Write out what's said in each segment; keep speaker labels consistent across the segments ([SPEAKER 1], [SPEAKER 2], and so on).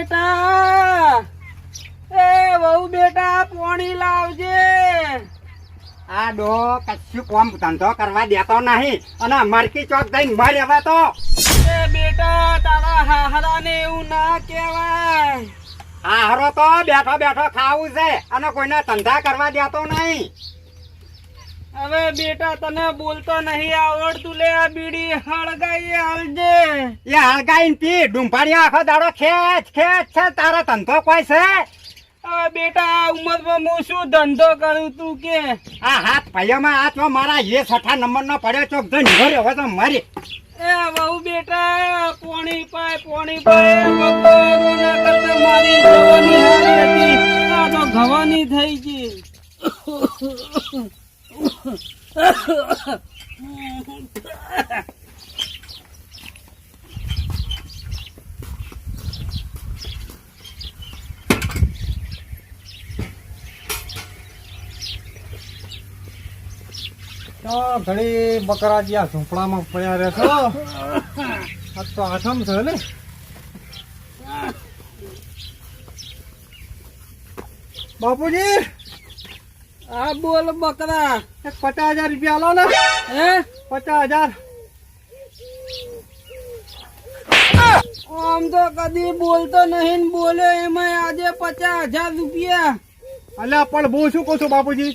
[SPEAKER 1] બેટા. એ વહુ બેટા પોણી લાવજે.
[SPEAKER 2] આ ડો કશું કોમ ધંધો કરવા દેતો નહીં. અને મરકી ચોક જઈને મર હવે તો.
[SPEAKER 1] એ બેટા તારા હાહરાને એવું ના કહેવાય.
[SPEAKER 2] હાહરો તો બેઠો બેઠો ખાવું છે અને કોઈને ધંધા કરવા દેતો નહીં.
[SPEAKER 1] હવે બેટા તને બોલતો નહીં આવડતું. લે આ બીડી હળગાઈ હાલજે.
[SPEAKER 2] એ હળગાઈ પી. ડુંભાડિયા આખો દાડો ખેંચ ખેંચ છે. તારો ધંધો કોઈ છે?
[SPEAKER 1] હવે બેટા આ ઉંમરમાં હું શું ધંધો કરું તું કે?
[SPEAKER 2] આ હાથ ભાઈઓમાં હાથમાં મારા એ છઠ્ઠા નંબર નો પડ્યો ચોક જઈને મર હવે તો મારી.
[SPEAKER 1] એ બહુ બેટા પોણી પાય પોણી પાય. બપોરના કરતા મારી જવાની હારી હતી. આ તો ઘવાની થઈ ગઈ.
[SPEAKER 3] ઘડી બકરા જ્યાં ઝૂંપડામાં પડ્યા રહે છો આજ તો આઠમ છે ને. બાપુજી
[SPEAKER 1] આ બોલ બકરા.
[SPEAKER 3] પચાસ હજાર રૂપિયા લો ને.
[SPEAKER 1] હે?
[SPEAKER 3] પચાસ હજાર.
[SPEAKER 1] આમ તો કદી બોલતો નહીં ને બોલ્યો એમાં આજે પચાસ હજાર રૂપિયા.
[SPEAKER 3] અલ્યા પણ બહુ શું કહું છું બાપુજી?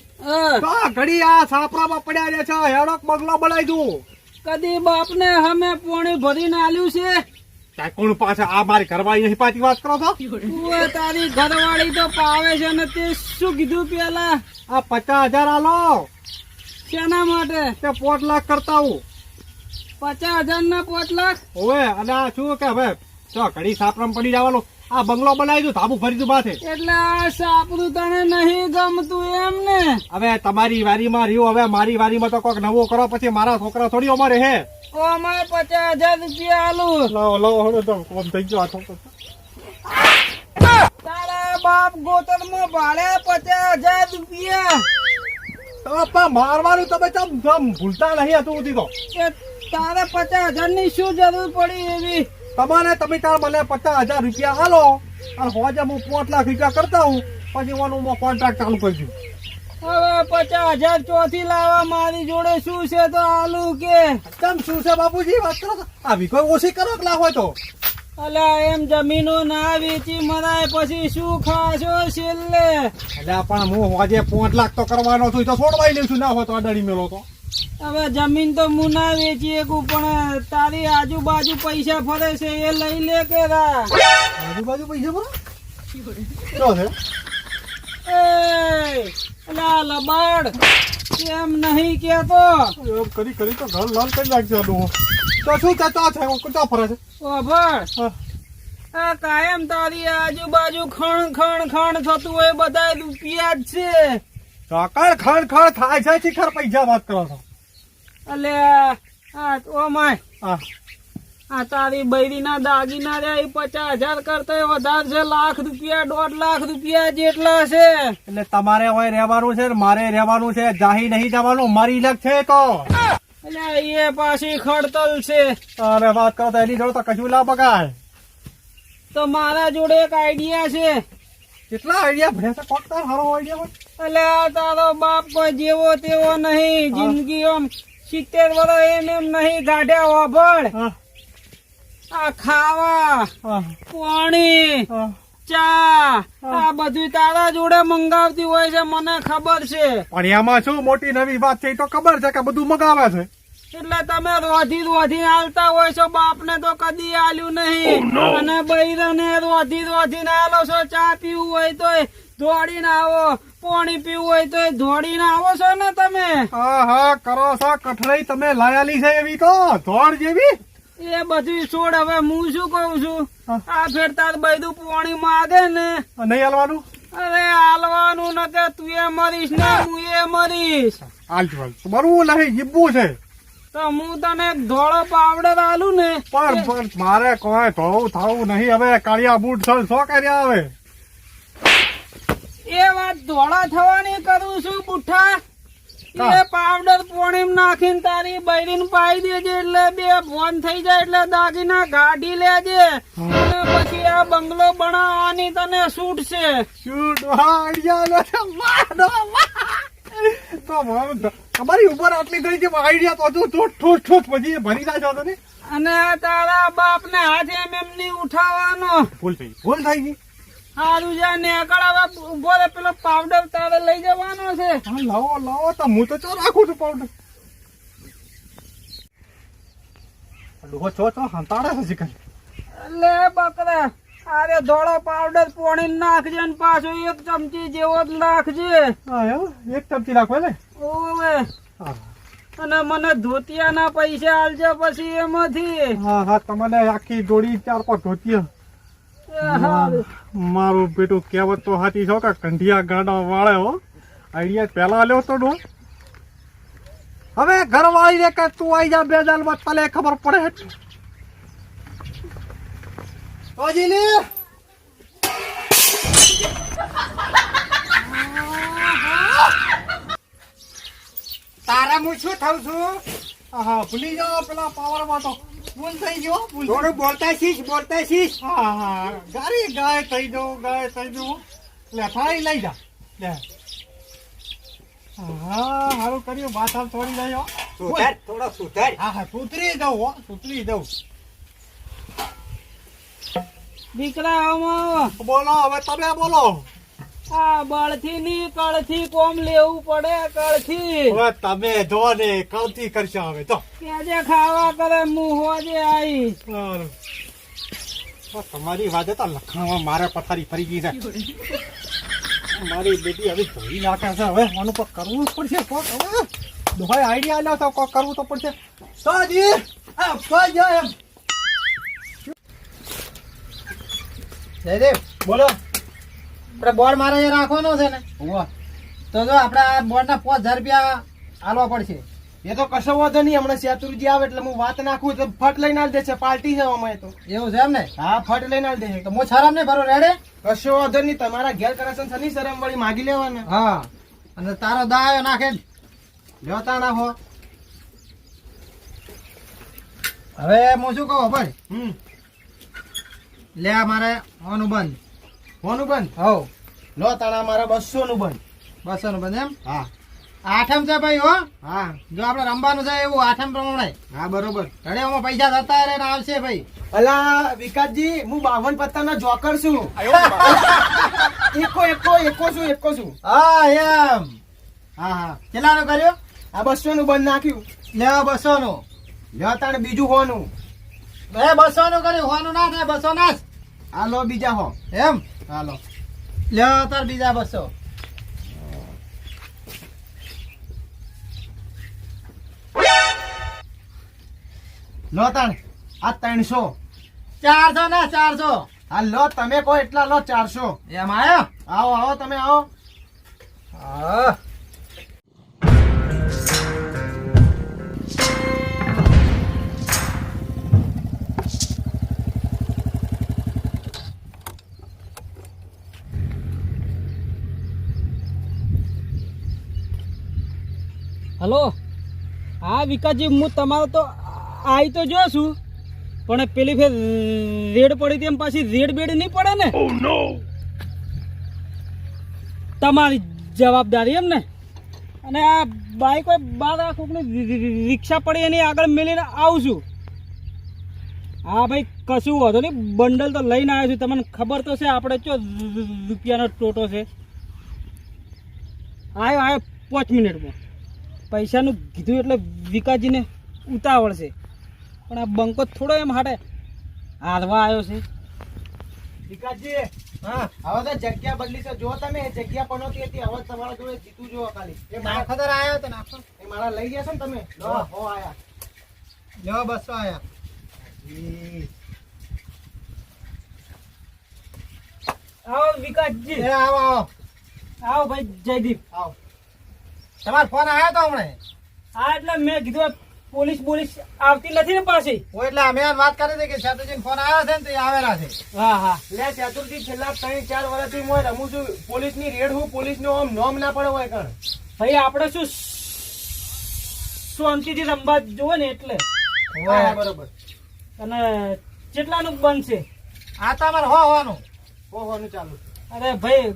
[SPEAKER 3] ઘડી આ સાપરામાં પડ્યા છે હેડોક બગલો બનાવી દઉં.
[SPEAKER 1] કદી બાપને અમે પોણી ભરીને આલ્યું છે?
[SPEAKER 3] કોણ પાછા આ મારી ઘરવાળી નહીં પાછી વાત કરો છો?
[SPEAKER 1] તારી ઘરવાળી તો પાવે છે ને તે શું કીધું પેલા?
[SPEAKER 3] આ પચાસ હજાર આલો.
[SPEAKER 1] શેના માટે?
[SPEAKER 3] તે પોત લાખ કરતા હું.
[SPEAKER 1] પચાસ હજાર ના પોટ લાખ
[SPEAKER 3] હોવે અને શું કે હવે? ચો ઘડી સાપરામાં પડી જવાનું. આ બંગલો બનાવી દઉં ધાબુ ફરી દઉં માથે.
[SPEAKER 1] એટલે આ સાપરું તને નહીં ગમતું એમ ને
[SPEAKER 3] હવે તમારી વારીમાં રહ્યું હવે મારી વારીમાં તો કોઈક નવો કરો પછી મારા છોકરા થોડી અમારે હે.
[SPEAKER 1] ઓ અમારે પચાસ હજાર રૂપિયા આલુ.
[SPEAKER 3] લાવો લાવો હળો તો કોમ થઈ ગયો આ
[SPEAKER 1] તારા બાપ ગોતરમાં ભાડે પચાસ હજાર રૂપિયા.
[SPEAKER 3] તો મારવાનું તમે તમ ભૂલતા નહીં હતું તો.
[SPEAKER 1] તારે પચાસ હજારની શું જરૂર પડી એવી?
[SPEAKER 3] તમારે તમે તાર મને પચાસ હજાર રૂપિયા હાલો અને હોજે હું પાંચ લાખ રૂપિયા કરતા હું. પછી હું કોન્ટ્રાક્ટ ચાલુ કરી દઉં.
[SPEAKER 1] હવે પચાસ હજાર ચોથી લાવવા મારી જોડે શું છે તો આલુ કે?
[SPEAKER 3] તમ શું છે બાપુજી? વાત કરો આવી કોઈ ઓછી કરો કે હોય તો?
[SPEAKER 1] અલા એમ જમીનો ના વેચી મરાય પછી શું ખાશો છેલ્લે?
[SPEAKER 3] એટલે પણ હું હોજે પાંચ લાખ તો કરવાનો છું. તો છોડવાઈ લઉં છું ના હોય તો અડાડી મેળો તો.
[SPEAKER 1] હવે જમીન તો હું ના વેચી શકું પણ તારી આજુબાજુ પૈસા ફરે છે એ લઈ લે કે રા.
[SPEAKER 3] આજુબાજુ પૈસા ફરે? શું
[SPEAKER 1] એ અલા લબાડ કેમ નહીં કેતો
[SPEAKER 3] કરી કરી તો ઘર લાલ કરી નાખશે આનું. તો શું છે તો છે? ક્યાં ફરે છે?
[SPEAKER 1] ઓ
[SPEAKER 3] ભાઈ
[SPEAKER 1] આ કાયમ તારી આજુબાજુ ખણ ખણ ખણ થતું હોય બધા રૂપિયા જ છે.
[SPEAKER 3] કાકડ ખડ ખણ થાય છે? શિખર પૈસા વાત કરો છો?
[SPEAKER 1] અલે આ ઓ માય આ તારી બૈરીના દાગીના રે એ પચાસ હજાર કરતા વધારે છે લાખ રૂપિયા દોઢ લાખ રૂપિયા જેટલા છે.
[SPEAKER 3] એટલે તમારે હવે રહેવાનું છે મારે રહેવાનું છે જાહી નહીં જવાનું મારી લગ છે તો
[SPEAKER 1] એટલે એ પાછી ખડતલ છે.
[SPEAKER 3] અરે વાત કરો તો એની જોડે તો કશું ના બગાય
[SPEAKER 1] તો મારા જોડે એક આઈડિયા છે.
[SPEAKER 3] કેટલા આઈડિયા? છે કોક તાર સારો આઈડિયા હોય.
[SPEAKER 1] એટલે તારો બાપ કોઈ જેવો તેવો નહીં જિંદગી આમ સિત્તેર વર્ષ એમ એમ નહીં ગાઢ્યા વાભળ. આ ખાવા પાણી ચા આ બધું તારા જોડે મંગાવતી હોય છે મને ખબર છે.
[SPEAKER 3] પણ એમાં શું મોટી નવી વાત છે તો ખબર છે કે બધું મંગાવે છે.
[SPEAKER 1] એટલે તમે રોધી રોધી હાલતા હોય છો બાપને તો કદી હાલ્યું નહીં. અને બૈરાને રોધી રોધી ને હાલો છો ચા પીવું હોય તોય દોડીને આવો. પાણી પીવું હોય તોય દોડીને આવો છો ને તમે.
[SPEAKER 3] હા હા કરો છો. કઠરાઈ તમે લાયાલી છે એવી તો. ધોળ જેવી?
[SPEAKER 1] એ બધું છોડ હવે હું શું કઉ છું? આ ફેરતા બધું પાણી માગે ને.
[SPEAKER 3] નહીં હાલવાનું?
[SPEAKER 1] અરે હાલવાનું ન કે તું એ મરીશ ને હું એ મરીશ.
[SPEAKER 3] હાલ મરવું નહીં જીવવું છે.
[SPEAKER 1] તો હું તને ધોળો પાવડર આલું ને.
[SPEAKER 3] પણ પણ મારે કોઈ ધોવું થવું નહીં. હવે કાળિયા બૂટ છે શું કર્યા હવે?
[SPEAKER 1] એ વાત ધોળા થવાની કરું છું બુઠ્ઠા એ પાવડર પોણીમ નાખીને તારી બૈરીન પાઈ દેજે એટલે બે ફોન થઈ જાય એટલે દાગીના ગાડી લેજે. અને પછી આ બંગલો બનાવવાની તને છૂટ છે.
[SPEAKER 3] શું આઈડિયા લો છે. માનો તો મારો તમારી ઉપર આટલી ગઈ છે આઈડિયા તો જો ઠોઠ ઠોઠ ઠોઠ પછી ભરી ના ને?
[SPEAKER 1] અને તારા બાપ ને હાથે એમ એમ ની ઉઠાવવાનો.
[SPEAKER 3] ભૂલ થઈ ભૂલ થઈ ગઈ?
[SPEAKER 1] હારું જા હવે ઊભો રે પેલો પાવડર તારે લઈ જવાનો છે.
[SPEAKER 3] હા લાવો લાવો તો હું તો ચો રાખું છું પાવડર ડોહો છો છો હંતાડે છે શીખર.
[SPEAKER 1] લે બકરા અરે ધોળો પાવડર પોણી નાખજે ને પાછો એક ચમચી જેવો જ નાખજે.
[SPEAKER 3] એક ચમચી નાખો ને
[SPEAKER 1] ઓવે. અને મને ધોતિયાના પૈસા આલજે પછી એમાંથી.
[SPEAKER 3] હા હા તમને આખી જોડી ચાર પાંચ ધોતી
[SPEAKER 1] એ હારું.
[SPEAKER 3] મારું બેટું કહેવત તો હાથી છો કે કંઢિયા ગાડા વાળે હો. આઈડિયા લ્યો તો ડો. હવે ઘરવાળી રે કે તું આઈ જા બે દાલમાં તલે ખબર પડે ઓજી લે
[SPEAKER 2] તારા હું શું થઉં છું?
[SPEAKER 3] હા ભૂલી જાઓ, પેલા પાવરમાં તો. ભૂલ થઈ ગયો ભૂલ
[SPEAKER 2] થોડું બોલતા શીખ બોલતા શીખ
[SPEAKER 3] હા હા ગાડી ગાય થઈ જવું ગાય થઈ દો લે થાળી લઈ જા. લે. હા હારું કર્યું માથા થોડી લઈ.
[SPEAKER 2] સુધાર થોડો સુધાર.
[SPEAKER 3] હા હા સુધરી દઉં હો સુધરી દઉં.
[SPEAKER 1] દીકરા
[SPEAKER 3] બોલો હવે તમે બોલો.
[SPEAKER 1] આ બળથી ની કળથી કોમ લેવું પડે કળથી.
[SPEAKER 3] તમે જો ને કળથી કરશો હવે તો
[SPEAKER 1] કેજે ખાવા કરે મુહો જે આઈ
[SPEAKER 3] તમારી વાત તો લખણમાં મારે પથારી ફરી ગઈ છે. મારી બેટી હવે ધોઈ નાખે છે હવે. આનું કોક કરવું જ પડશે કોક. હવે દોહાઈ આઈડિયા આલ્યો તો કોક કરવું તો પડશે. તો જી આ જાય એમ.
[SPEAKER 4] જયદેવ
[SPEAKER 3] બોલો.
[SPEAKER 4] આપણે બોર્ડ મારે અહીંયા રાખવાનો છે ને. તો જો આપણે આ બોર્ડના પાંચ હજાર રૂપિયા આલવા પડશે.
[SPEAKER 5] એ તો કશો વાંધો નહીં હમણાં શેતુરજી આવે એટલે હું વાત નાખું એટલે ફટ લઈને આલ દેશે પાર્ટી છે અમે તો.
[SPEAKER 4] એવું છે એમ ને?
[SPEAKER 5] હા ફટ લઈને આલ દેશે
[SPEAKER 4] તો હું શરમ નહીં ભરો રેડે
[SPEAKER 5] કશો વાંધો નહીં તમારા ઘેર કનેક્શન છે નહીં શરમ વળી માગી લેવાના.
[SPEAKER 4] હા. અને તારો દાયો નાખે જ. લ્યો તા નાખો હવે હું શું કહું ભાઈ
[SPEAKER 5] હમ.
[SPEAKER 4] લે મારે ઓનું બંધ.
[SPEAKER 5] ફોનું બંધ?
[SPEAKER 4] હો
[SPEAKER 5] લો તાણા મારા બસો નું બંધ.
[SPEAKER 4] બસો નું બંધ એમ?
[SPEAKER 5] હા.
[SPEAKER 4] આઠમ છે ભાઈ હો?
[SPEAKER 5] હા.
[SPEAKER 4] જો આપણે રમવાનું છે એવું આઠમ પ્રમાણે.
[SPEAKER 5] હા બરોબર.
[SPEAKER 4] ઘડીઓમાં પૈસા થતા રહે ને આવશે ભાઈ.
[SPEAKER 5] અલા વિકાસજી હું બાવન પત્તાના જોકર છું. એકો એકો એકો છું એકો છું.
[SPEAKER 4] હા એમ. હા હા. કેટલાનો કર્યો?
[SPEAKER 5] આ બસો નું બંધ નાખ્યું.
[SPEAKER 4] લે બસો નું
[SPEAKER 5] લે તાણે બીજું હોનું.
[SPEAKER 4] બે બસો નું કર્યું હોવાનું ના થાય બસો ના.
[SPEAKER 5] આ લો બીજા હો.
[SPEAKER 4] એમ?
[SPEAKER 5] હાલો.
[SPEAKER 4] લ્યો તાર બીજા બસો.
[SPEAKER 5] લો તાર. આ ત્રણસો.
[SPEAKER 4] ચારસો ના ચારસો.
[SPEAKER 5] હા લો તમે કહો એટલા લો ચારસો.
[SPEAKER 4] એમ આયો?
[SPEAKER 5] આવો આવો તમે આવો.
[SPEAKER 4] હા.
[SPEAKER 1] હલો? હા વિકાસજી હું તમારો તો આઈ તો જો છું પણ પેલી ફેર રેડ પડી તેમ પાછી રેડ બેડ નહીં પડે ને? તમારી જવાબદારી એમ ને અને આ બાઈક હોય બાર કોકની રિક્ષા પડી એની આગળ મેલીને આવું છું. હા ભાઈ કશું વાંધો નહીં. બંડલ તો લઈને આવ્યો છું. તમને ખબર તો છે આપણે ચો રૂપિયાનો ટોટો છે. આવ્યો આવ્યો પાંચ મિનિટમાં પૈસાનું કીધું એટલે વિકાસજીને ઉતાવળ છે. પણ આ બંકો થોડો એમ હાટે હાલવા આવ્યો છે.
[SPEAKER 5] વિકાસજી
[SPEAKER 4] હા
[SPEAKER 5] હવે તો જગ્યા બદલી છે. જો તમે એ જગ્યા પનોતી હતી હવે તમારા જોડે જીતું જો ખાલી. એ મારા
[SPEAKER 4] નાખોદર આયો તો નાખો.
[SPEAKER 5] એ મારા લઈ ગયા છો ને તમે? લો. હો આયા.
[SPEAKER 4] લ્યો બસો આયા.
[SPEAKER 1] આવો વિકાસજી.
[SPEAKER 4] એ આવો આવો.
[SPEAKER 1] આવો ભાઈ જયદીપ.
[SPEAKER 5] આવો.
[SPEAKER 4] તમારો ફોન આવ્યો તો હમણે?
[SPEAKER 1] હા એટલે મેં કીધું પોલીસ પોલીસ આવતી નથી ને પાછી.
[SPEAKER 4] એટલે અમે વાત કરી હતી કે શેતુજી ફોન આવ્યો છે ને તે આવેલા છે.
[SPEAKER 1] હા હા.
[SPEAKER 5] એટલે ચતુર્થી છેલ્લા ત્રણ ચાર વર્ષથી હું રમું છું. પોલીસની રેડ હું પોલીસ નો આમ નોમ ના પડે હોય કણ.
[SPEAKER 1] ભાઈ આપણે શું શાંતિથી રમવા જોવે ને એટલે.
[SPEAKER 5] બરોબર.
[SPEAKER 1] અને કેટલાનું બનશે.
[SPEAKER 4] આ તમારે અમારે હો હોવાનું.
[SPEAKER 5] હો હોવાનું ચાલુ.
[SPEAKER 1] અરે ભાઈ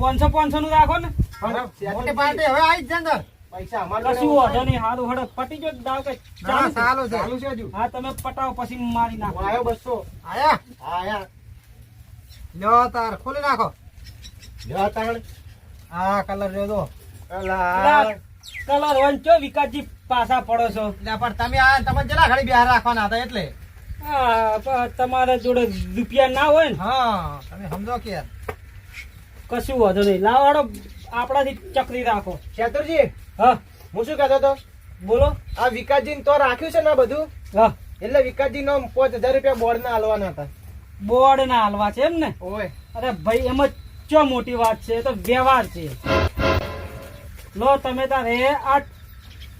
[SPEAKER 1] પાંચસો પાંચસો નું રાખો ને.
[SPEAKER 4] મોટી પાર્ટી હવે આવી જ છે અંદર.
[SPEAKER 5] પૈસા અમારે
[SPEAKER 1] કશું વાંધો નહીં હારું હડે પટી જો દાવ કે
[SPEAKER 4] હા,
[SPEAKER 1] ચાલુ
[SPEAKER 4] ચાલુ છે.
[SPEAKER 5] ચાલુ છે હજુ.
[SPEAKER 1] હા તમે પટાવો પછી મારી નાખો.
[SPEAKER 5] આયો બસો.
[SPEAKER 4] આયા?
[SPEAKER 5] આયા.
[SPEAKER 4] લ્યો તાર ખોલી નાખો.
[SPEAKER 5] લ્યો
[SPEAKER 4] આ કલર જો દો
[SPEAKER 1] કલર વંચો વિકાસજી પાછા પડો છો.
[SPEAKER 4] એટલે પણ તમે આ તમે જરા ખાલી બિહાર રાખવાના હતા એટલે?
[SPEAKER 1] હા, પણ તમારા જોડે રૂપિયા ના હોય ને?
[SPEAKER 4] હા તમે સમજો કે યાર.
[SPEAKER 1] કશું વાંધો નહીં. લાવાડો આપણાથી ચકરી રાખો.
[SPEAKER 5] શેતુરજી
[SPEAKER 1] હા.
[SPEAKER 5] હું શું કહેતો હતો?
[SPEAKER 1] બોલો.
[SPEAKER 5] આ વિકાસજી તો રાખ્યું છે ને બધું?
[SPEAKER 1] હા.
[SPEAKER 5] એટલે વિકાસજી નો પાંચ હજાર રૂપિયા બોર્ડ ના હાલવાના હતા.
[SPEAKER 1] બોર્ડ ના હાલવા છે એમ ને?
[SPEAKER 5] ઓય.
[SPEAKER 1] અરે ભાઈ એમાં ચો મોટી વાત છે તો વ્યવહાર છે. લો તમે તારે આ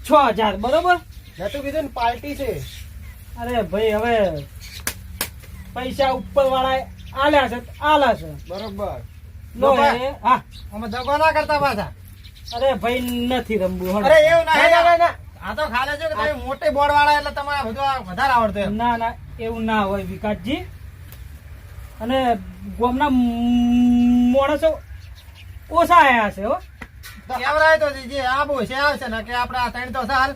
[SPEAKER 1] છ હજાર બરોબર?
[SPEAKER 5] નતું કીધું ને પાર્ટી છે.
[SPEAKER 1] અરે ભાઈ હવે પૈસા ઉપર વાળા આલ્યા છે આલા છે.
[SPEAKER 5] બરોબર.
[SPEAKER 4] અમે દગો ના કરતા પાછા.
[SPEAKER 1] અરે ભાઈ નથી રમવું.
[SPEAKER 4] અરે એવું
[SPEAKER 5] ના.
[SPEAKER 4] આ તો ખાલે છે કે તમે મોટી બોર્ડ વાળા એટલે તમારે બધું વધારે આવડતું
[SPEAKER 1] ના ના એવું ના હોય વિકાસજી. અને ગોમના માણસો ઓછા આયા છે હો.
[SPEAKER 4] કેવરાય તો જે આબુ છે આવશે ને કે આપણે આ ત્રણ તો સાલ.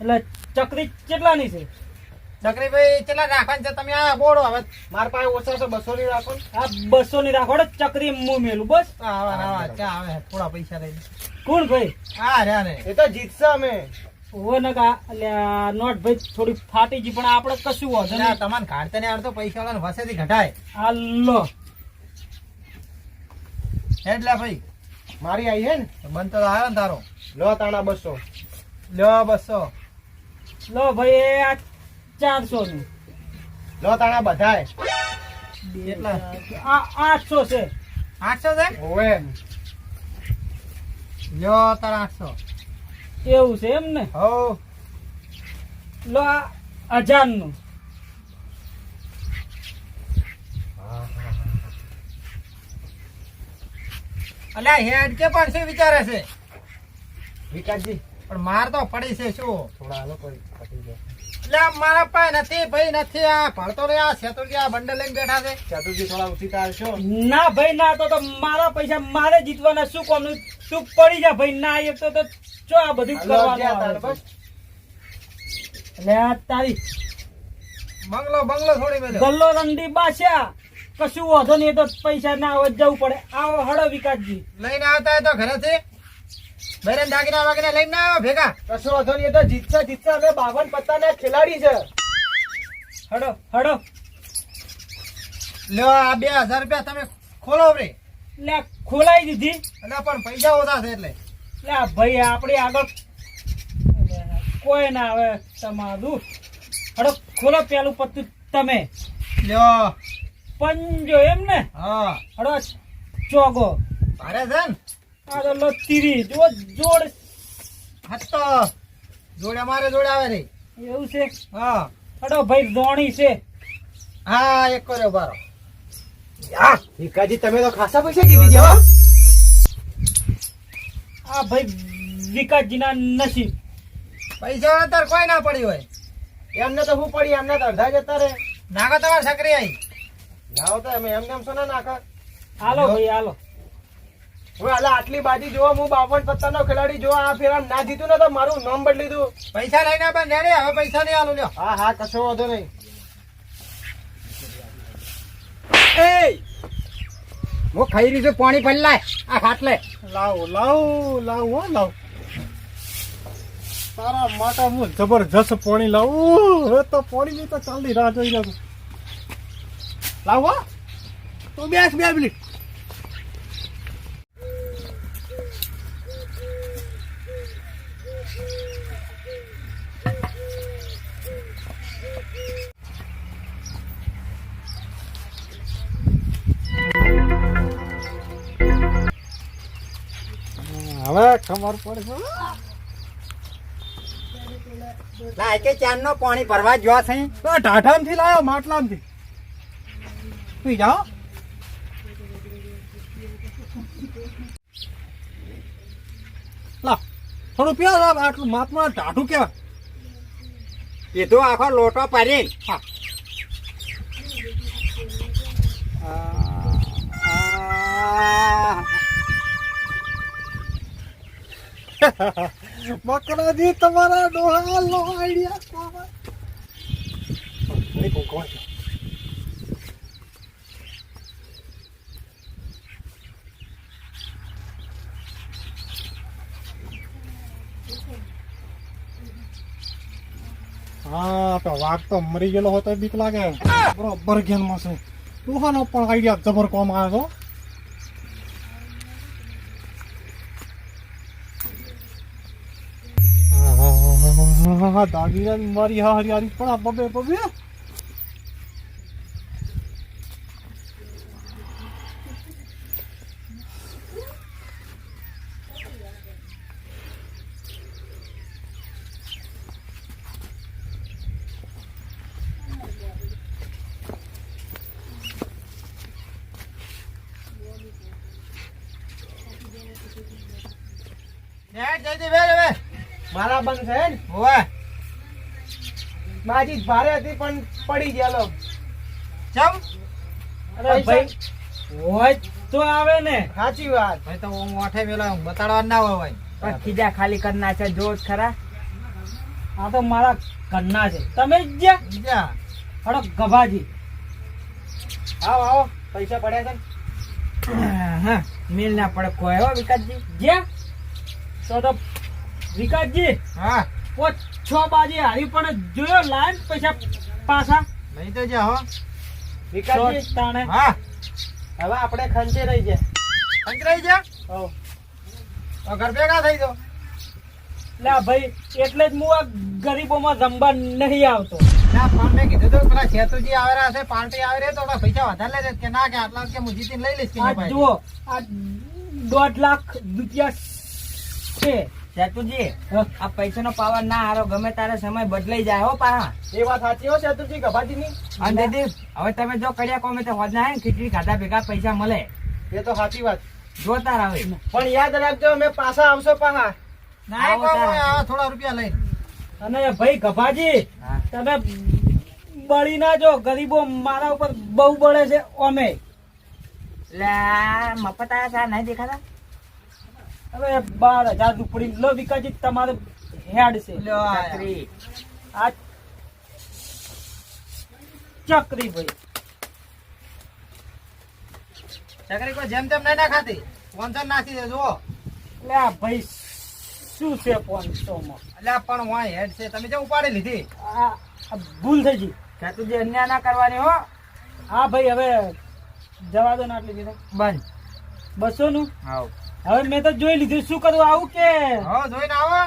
[SPEAKER 1] એટલે ચકરી કેટલાની છે?
[SPEAKER 4] ચકરી ભાઈ કેટલા રાખવાની છે? તમે આ બોડો હવે.
[SPEAKER 5] મારા પાસે ઓછા છે બસો ની રાખો.
[SPEAKER 1] આ બસો ની રાખો ચકરી મું મેલું બસ.
[SPEAKER 4] આવા ને આવા ચા આવે થોડા પૈસા લઈ
[SPEAKER 1] કોણ ભાઈ?
[SPEAKER 4] હા રે ને
[SPEAKER 5] એ તો જીતશે અમે.
[SPEAKER 1] ઓ નકા અલ્યા નોટ ભાઈ થોડી ફાટી જી પણ આપણે કશું વાંધો ને
[SPEAKER 4] તમને કાઢતે ને આવડતો પૈસા વાળા વસેથી ઘટાય.
[SPEAKER 1] હાલો
[SPEAKER 4] એટલે ભાઈ
[SPEAKER 5] મારી આવી હે ને?
[SPEAKER 4] બનતો આવે આવ્યો ને તારો.
[SPEAKER 5] લો તાણા બસો.
[SPEAKER 4] લો બસો.
[SPEAKER 1] લો ભાઈ આ ચારસો નું
[SPEAKER 5] લો તાણા બધાય.
[SPEAKER 4] કેટલા?
[SPEAKER 1] આ આઠસો છે.
[SPEAKER 4] આઠસો છે?
[SPEAKER 5] ઓવે
[SPEAKER 4] લ્યો તારા આઠસો.
[SPEAKER 1] એવું છે એમ ને?
[SPEAKER 4] હો.
[SPEAKER 1] લો આ હજારનું
[SPEAKER 4] અલ્યા હેડ કે પણ શું વિચારે છે?
[SPEAKER 5] વિકાસજી.
[SPEAKER 4] પણ માર તો પડી છે શું?
[SPEAKER 5] થોડા હાલો કોઈ પતી જાય.
[SPEAKER 4] એટલે મારા પાસે નથી ભાઈ નથી. આ ભણતો રે આ સેતુરજી આ બંડલ લઈને બેઠા છે.
[SPEAKER 5] ચતુરજી થોડા ઉઠી આવશો?
[SPEAKER 1] ના ભાઈ ના તો તો મારા પૈસા મારે જીતવાના શું કોમ? તું પડી જા ભાઈ. ના એક તો તો ચો આ બધું કરવાનું
[SPEAKER 5] જ્યાં
[SPEAKER 1] આવે
[SPEAKER 5] તાણ
[SPEAKER 1] છે.
[SPEAKER 5] બસ.
[SPEAKER 1] એટલે આ તારી
[SPEAKER 4] બંગલો મેલ્યો
[SPEAKER 1] ગલ્લો રંડી બાસ્યા. કશું વાંધો નહીં તો પૈસા ના આવે જવું પડે. આવો હળો વિકાસજી.
[SPEAKER 4] લઈને આવતા તો ઘરેથી? બેરેન દાગીના વાગીના લઈને ના આવો ભેગા.
[SPEAKER 5] કશો વાંધો નહીં એ તો જીતશે જીતશે. અમે બાવન પત્તાના ખેલાડી છે.
[SPEAKER 1] હડો હડો.
[SPEAKER 4] લ્યો આ બે હજાર રૂપિયા તમે ખોલો રે
[SPEAKER 1] લે ખોલાઈ દીધી.
[SPEAKER 4] એટલે પણ પૈસા ઓછા છે એટલે.
[SPEAKER 1] લે ભાઈ આપણી આગળ કોઈ ના આવે તમારું. હડો ખોલો પેલું પત્તું તમે.
[SPEAKER 4] લ્યો.
[SPEAKER 1] પંજો એમ ને?
[SPEAKER 4] હા.
[SPEAKER 1] હડો ચોગો.
[SPEAKER 4] ભારે છે ને.
[SPEAKER 1] આ તીરી જો જોડ.
[SPEAKER 4] હત્તો જોડે મારે જોડે આવે રે
[SPEAKER 1] એવું છે?
[SPEAKER 4] હા.
[SPEAKER 1] હડો ભાઈ રોણી છે.
[SPEAKER 4] હા એક કર્યો બારો
[SPEAKER 5] વિકાસજી તમે તો ખાસા પૈસા જીતી ગયા
[SPEAKER 1] આ ભાઈ વિકાસજીના નસીબ.
[SPEAKER 4] પૈસા અત્યારે કોઈ ના પડી હોય.
[SPEAKER 5] એમને તો હું પડી એમને તો અડધા જતા રે
[SPEAKER 4] નાખો તમારે છકરી આવી
[SPEAKER 5] લાવો તો અમે એમને એમ સોના નાખા?
[SPEAKER 1] હાલો ભાઈ હાલો.
[SPEAKER 5] હવે હાલે આટલી બાજી જોવા હું બાવન પત્તા નો ખેલાડી જોવા આ ફેરા ના જીતું ને તો મારું નામ બદલી દઉં.
[SPEAKER 4] પૈસા લઈને આપણે નેડે હવે પૈસા નહીં આલું લ્યો.
[SPEAKER 5] હા હા કશો વાંધો નહીં.
[SPEAKER 2] હું ખાઈ રહ્યું છું પાણી પલ્લાય આ ખાટલે.
[SPEAKER 3] લાવ લાવ લાવ હો લાવ. તારા માટે હું જબરજસ્ત પાણી લાવું. હવે તો પાણી ની તો ચાલની રાહ જોઈ જાઉં લાવો હો. તું બેસ બે મિનિટ. હવે ખબર પડશે
[SPEAKER 2] લાય કે ચાંદ નો પાણી ભરવા જોવા છે
[SPEAKER 3] તો ટાઢામથી લાયો માટલામથી પી જાઓ લા થોડું પીઓ આટલું માપમાં ટાઢું કેવાય
[SPEAKER 2] કીધું આખો લોટો પાડી
[SPEAKER 3] હા. મકરાજી તમારા ડોહા લો આઈડિયા કોણ? છે? હા તો વાઘ તો મરી ગયેલો હોય તો બીક લાગે. બરોબર ઘેનમાં છે. ડોહાનો પણ આઈડિયા જબર કોમ આવે છો દાગીના મારી હા હરિયાળી પણ આ બબે બબે
[SPEAKER 5] મારા બંધ છે ને?
[SPEAKER 4] હોવે.
[SPEAKER 5] મારી ભારે હતી પણ પડી ગયેલો
[SPEAKER 4] ચમ?
[SPEAKER 1] અરે ભાઈ હોય તો આવે ને.
[SPEAKER 5] સાચી વાત.
[SPEAKER 4] ભાઈ તો હું મોઠે વેલા બતાડવા ના હોય ભાઈ
[SPEAKER 1] પણ ખીજા ખાલી કરના છે જો ખરા. આ તો મારા કરના છે. તમે જ જ્યાં
[SPEAKER 4] બીજા.
[SPEAKER 1] હડો ગભાજી.
[SPEAKER 5] આવો આવો પૈસા પડ્યા છે?
[SPEAKER 1] હા મેલ ના પડે. કોઈ હો વિકાસજી? જ્યાં તો તો વિકાસજી?
[SPEAKER 4] હા.
[SPEAKER 1] ઓ છ બાજે હારી પણ જોયો લાઈન પૈસા પાછા.
[SPEAKER 4] નહીં તો જા હો.
[SPEAKER 5] વિકાસજી
[SPEAKER 1] તાણે.
[SPEAKER 4] હા.
[SPEAKER 5] હવે આપણે ખંચે રહી જાય
[SPEAKER 4] અંતરાઈ જા
[SPEAKER 5] હો.
[SPEAKER 4] તો ઘર ભેગા થઈ જો
[SPEAKER 1] લે ભાઈ એટલે જ હું આ ગરીબોમાં જમવા નહીં આવતો.
[SPEAKER 4] ના પણ મેં કીધું તો પેલા શેતુજી આવેલા હશે પાર્ટી આવે રે તો થોડા પૈસા વધારે લેજે. લે કે ના કે આટલા કે હું જીતીને લઈ લઈશ કે
[SPEAKER 1] જુઓ આ દોઢ લાખ રૂપિયા છે.
[SPEAKER 6] સેતુજી આ પૈસા નો પાવર ના હારો ગમે તારે સમય બદલાઈ જાય હો પાહા.
[SPEAKER 5] એ વાત સાચી હો ચતુરજી ગભાજીની.
[SPEAKER 6] અને દીદી હવે તમે જો કડિયા કોમે તો હોજ ના હે ખીચડી ખાધા ભેગા પૈસા મળે.
[SPEAKER 5] એ તો સાચી વાત.
[SPEAKER 6] જોતા રહે
[SPEAKER 5] પણ યાદ રાખજો અમે પાછા આવશો પાહા.
[SPEAKER 4] ના
[SPEAKER 6] તારા.
[SPEAKER 4] થોડા રૂપિયા લઈ
[SPEAKER 1] અને ભાઈ ગભાજી તમે બળી ના જો ગરીબો મારા ઉપર બહુ બળે છે અમે
[SPEAKER 6] એટલે મફત આયા તા નહીં દેખાતા?
[SPEAKER 1] હવે બાર હજાર રૂપિયા લો વિકાજી તમારે હેડ છે.
[SPEAKER 6] ચકરી.
[SPEAKER 1] આ ચકરી ભાઈ.
[SPEAKER 4] ચકરી કોઈ જેમ તેમ નહીં ના ખાતી. વંચન નાખી દે જુઓ.
[SPEAKER 1] લે આ ભાઈ શું છે પોન્સો માં
[SPEAKER 4] એટલે પણ વાય હેડ છે. તમે જે ઉપાડી લીધી.
[SPEAKER 1] આ ભૂલ થઈ ગઈ.
[SPEAKER 6] જે અન્યાય ના કરવાની હો.
[SPEAKER 1] હા ભાઈ હવે જવા દો ના આટલી બીજા
[SPEAKER 6] બંધ.
[SPEAKER 1] બસો નું હવે મેં તો જોઈ લીધું. શું કરવું આવું કે?
[SPEAKER 4] હા જોઈને આવો.